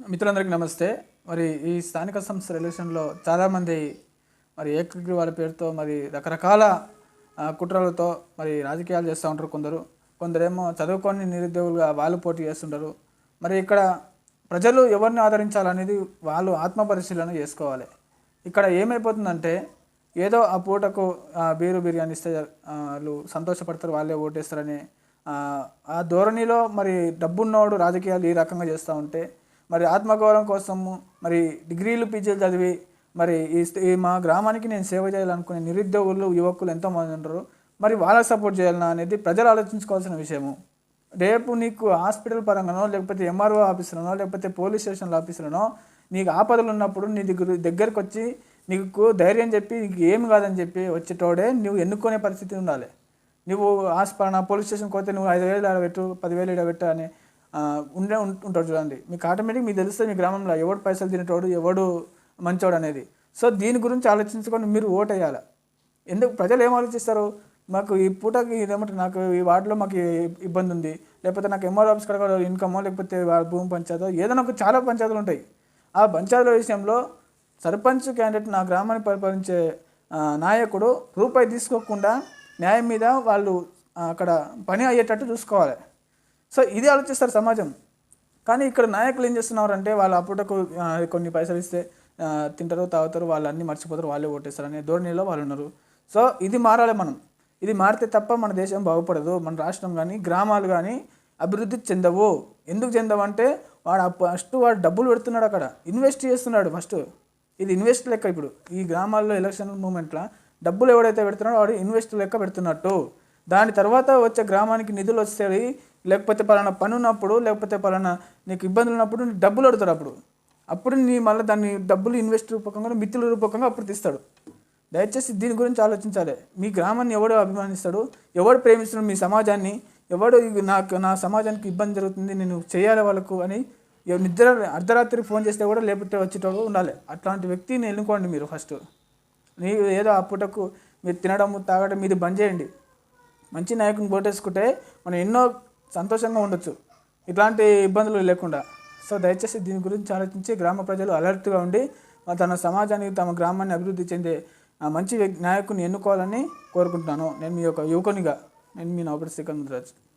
మిత్రులందరికీ నమస్తే. మరి ఈ స్థానిక సంస్థ రిలేషన్లో చాలామంది మరి ఏకగ్రీవాల పేరుతో మరి రకరకాల కుట్రలతో మరి రాజకీయాలు చేస్తూ ఉంటారు కొందరు. కొందరేమో చదువుకొని నిరుద్యోగులుగా వాళ్ళు పోటీ చేస్తుంటారు. మరి ఇక్కడ ప్రజలు ఎవరిని ఆదరించాలనేది వాళ్ళు ఆత్మ పరిశీలన చేసుకోవాలి. ఇక్కడ ఏమైపోతుందంటే ఏదో ఆ పూటకు బీరు బిర్యానీ ఇస్తే వాళ్ళు సంతోషపడతారు వాళ్ళే ఓటేస్తారని ఆ ధోరణిలో మరి డబ్బున్నోడు రాజకీయాలు ఈ రకంగా చేస్తూ ఉంటే మరి ఆత్మగౌరవం కోసము మరి డిగ్రీలు పీజీలు చదివి మరి ఈ మా గ్రామానికి నేను సేవ చేయాలనుకునే నిరుద్యోగులు యువకులు ఎంతోమంది ఉంటారు మరి వాళ్ళకి సపోర్ట్ చేయాలన్నా అనేది ప్రజలు ఆలోచించుకోవాల్సిన విషయము. రేపు నీకు హాస్పిటల్ పరంగానో లేకపోతే ఎంఆర్ఓ ఆఫీసులోనో లేకపోతే పోలీస్ స్టేషన్ ఆఫీసులోనో నీకు ఆపదలు ఉన్నప్పుడు నీ దగ్గర దగ్గరకు వచ్చి నీకు ధైర్యం చెప్పి నీకు ఏమి కాదని చెప్పి వచ్చేటోడే నువ్వు ఎన్నుకునే పరిస్థితి ఉండాలి. నువ్వు హాస్పిటల్ పోలీస్ స్టేషన్కి పోతే నువ్వు ఐదు వేలు ఆడ పెట్టు పదివేలు ఈడ పెట్టు అని ఉండే ఉంటాడు చూడండి. మీకు ఆటోమేటిక్ మీకు తెలుస్తుంది మీ గ్రామంలో ఎవడు పైసలు తినేటోడు ఎవడు మంచోడు అనేది. సో దీని గురించి ఆలోచించుకొని మీరు ఓట్ వేయాలి? ఎందుకు ప్రజలు ఏం ఆలోచిస్తారు? మాకు ఈ పూటకి ఇదేమంటారు? నాకు ఈ వార్డులో మాకు ఇబ్బంది ఉంది. లేకపోతే నాకు ఎంఆర్ ఆఫీస్ కడ ఇన్కమో లేకపోతే భూమి పంచాయతీ ఏదైనా ఒక చాలా పంచాయతీలు ఉంటాయి. ఆ పంచాయతీల విషయంలో సర్పంచ్ క్యాండిడేట్ నా గ్రామాన్ని పరిపాలించే నాయకుడు రూపాయి తీసుకోకుండా న్యాయం మీద వాళ్ళు అక్కడ పని అయ్యేటట్టు చూసుకోవాలి. సో ఇది ఆలోచిస్తారు సమాజం. కానీ ఇక్కడ నాయకులు ఏం చేస్తున్నారంటే వాళ్ళు అప్పుడకు కొన్ని పైసలు ఇస్తే తింటారు తాగుతారు వాళ్ళు అన్నీ మర్చిపోతారు వాళ్ళే ఓటేస్తారు అనే ధోరణిలో వాళ్ళు ఉన్నారు. సో ఇది మారాలి మనం. ఇది మారితే తప్ప మన దేశం బాగుపడదు. మన రాష్ట్రం కానీ గ్రామాలు కానీ అభివృద్ధి చెందవు. ఎందుకు చెందవంటే వాడు ఫస్ట్ వాడు డబ్బులు పెడుతున్నాడు అక్కడ. ఇన్వెస్ట్ చేస్తున్నాడు ఫస్ట్. ఇది ఇన్వెస్ట్ లెక్క ఇప్పుడు. ఈ గ్రామాల్లో ఎలక్షన్ మూమెంట్లో డబ్బులు ఎవడైతే పెడుతున్నాడో వాడు ఇన్వెస్ట్ లెక్క పెడుతున్నట్టు. దాని తర్వాత వచ్చే గ్రామానికి నిధులు వస్తాయి లేకపోతే పలానా పని ఉన్నప్పుడు లేకపోతే పలానా నీకు ఇబ్బందులు ఉన్నప్పుడు నీకు డబ్బులు అడుగుతాడు అప్పుడు. అప్పుడు నీ మళ్ళీ దాన్ని డబ్బులు ఇన్వెస్ట్ రూపకంగా మిత్రుల రూపకంగా అప్పుడు తీస్తాడు. దయచేసి దీని గురించి ఆలోచించాలి. మీ గ్రామాన్ని ఎవడు అభిమానిస్తాడు? ఎవడు ప్రేమిస్తాడు మీ సమాజాన్ని? ఎవడు నాకు నా సమాజానికి ఇబ్బంది జరుగుతుంది నేను చేయాలి వాళ్ళకు అని నిద్ర అర్ధరాత్రి ఫోన్ చేస్తే కూడా లేకపోతే వచ్చేటోడు ఉండాలి. అట్లాంటి వ్యక్తిని ఎన్నుకోండి మీరు ఫస్ట్. నీ ఏదో అప్పుటకు మీరు తినడం తాగడం మీరు బంద్ చేయండి. మంచి నాయకుని ఓటేసుకుంటే మనం ఎన్నో సంతోషంగా ఉండొచ్చు. ఇట్లాంటి ఇబ్బందులు లేకుండా. సో దయచేసి దీని గురించి ఆలోచించి గ్రామ ప్రజలు అలర్ట్గా ఉండి తన సమాజానికి తమ గ్రామాన్ని అభివృద్ధి చెందే ఆ మంచి నాయకుని ఎన్నుకోవాలని కోరుకుంటున్నాను. నేను మీ యొక్క యువకునిగా. నేను మీ నవపతి శ్రీకాంత్ రాజు.